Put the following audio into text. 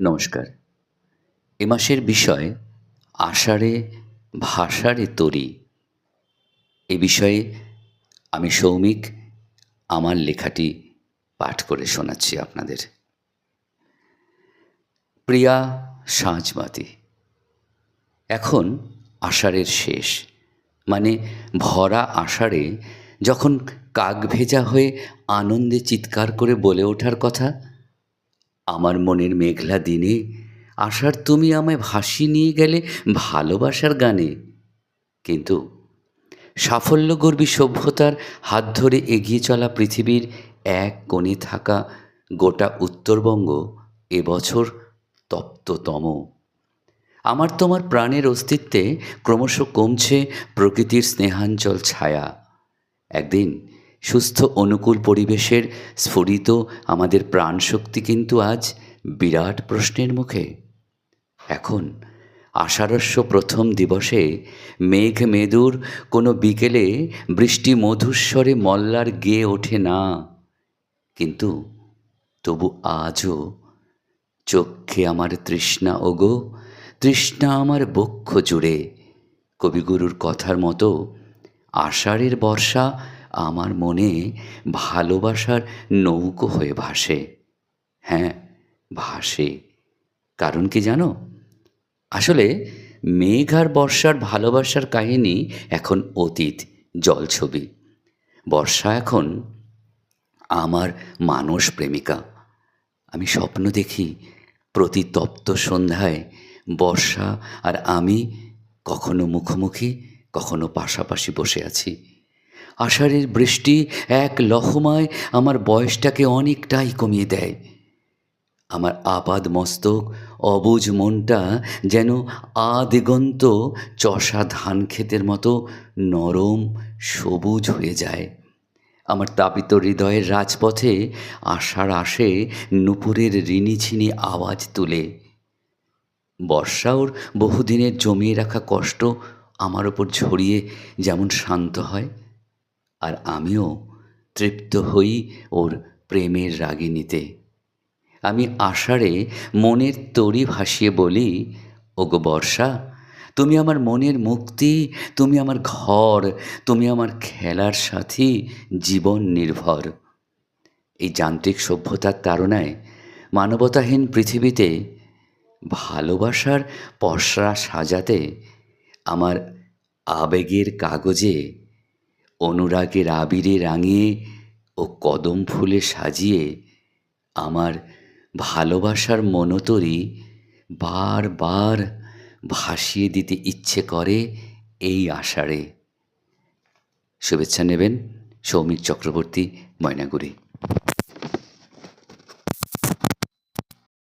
নমস্কার। এ মাসের বিষয়, আষাঢ়ে ভাষারে তরি। এ বিষয়ে আমি সৌমিক আমার লেখাটি পাঠ করে শোনাচ্ছি আপনাদের। প্রিয়া সাঁঝবাতি এখন আষাঢ়ের শেষ। মানে ভরা আষাঢ়ে যখন কাক ভেজা হয়ে আনন্দে চিৎকার করে বলে ওঠার কথা আমার মনের মেঘলা দিনে আশার তুমি আমায় ভাসিয়ে নিয়ে গেলে ভালোবাসার গানে। কিন্তু সাফল্যগর্বী সভ্যতার হাত ধরে এগিয়ে চলা পৃথিবীর এক কোণে থাকা গোটা উত্তরবঙ্গ এবছর তপ্ততম। আমার তোমার প্রাণের অস্তিত্বে ক্রমশ কমছে প্রকৃতির স্নেহাঞ্চল ছায়া। একদিন সুস্থ, অনুকূল পরিবেশের স্ফুরিত আমাদের প্রাণশক্তি কিন্তু আজ বিরাট প্রশ্নের মুখে। এখন আষাঢ়স্য প্রথম দিবসে মেঘ মেদুর কোনো বিকেলে বৃষ্টি মধুস্বরে মল্লার গেয়ে ওঠে না। কিন্তু তবু আজও চক্ষে আমার তৃষ্ণা, ওগো, তৃষ্ণা আমার বক্ষ জুড়ে। কবিগুরুর কথার মতো আষাঢ়ের বর্ষা আমার মনে ভালোবাসার নৌকো হয়ে ভাসে। হ্যাঁ ভাসে। কারণ কি জানো? আসলে মেঘ আর বর্ষার ভালোবাসার কাহিনী এখন অতীত জলছবি বর্ষা এখন আমার মানস প্রেমিকা। আমি স্বপ্ন দেখি প্রতি তপ্ত সন্ধ্যায় বর্ষা আর আমি কখনো মুখোমুখি, কখনো পাশাপাশি বসে আছি। আষাঢ়ের বৃষ্টি এক লহমায় আমার বয়সটাকে অনেকটাই কমিয়ে দেয়। আমার আপাদ মস্তক, অবুজ মনটা যেন আদিগন্ত চষা ধান ক্ষেতের মতো নরম সবুজ হয়ে যায়। আমার তাপিত হৃদয়ের রাজপথে আষাঢ় আসে নুপুরের রিনিঝিনি আওয়াজ তুলে। বর্ষা ওর বহুদিনের জমিয়ে রাখা কষ্ট আমার ওপর ছড়িয়ে যেমন শান্ত হয় আর আমিও তৃপ্ত হই ওর প্রেমের রাগিনীতে। আমি আষাঢ়ে মনের তরি ভাসিয়ে বলি, ওগো বর্ষা, তুমি আমার মনের মুক্তি, তুমি আমার ঘর, তুমি আমার খেলার সাথী, জীবন নির্ভর। এই যান্ত্রিক সভ্যতার তাড়নায় মানবতাহীন পৃথিবীতে ভালোবাসার পসরা সাজাতে আমার আবেগের কাগজে অনুরাগের আবিরে রাঙিয়ে ও কদম ফুলে সাজিয়ে আমার ভালোবাসার মনোতরি বারবার ভাসিয়ে দিতে ইচ্ছে করে এই আষাঢ়ে। শুভেচ্ছা নেবেন সৌমিক চক্রবর্তী, ময়নাগুড়ি।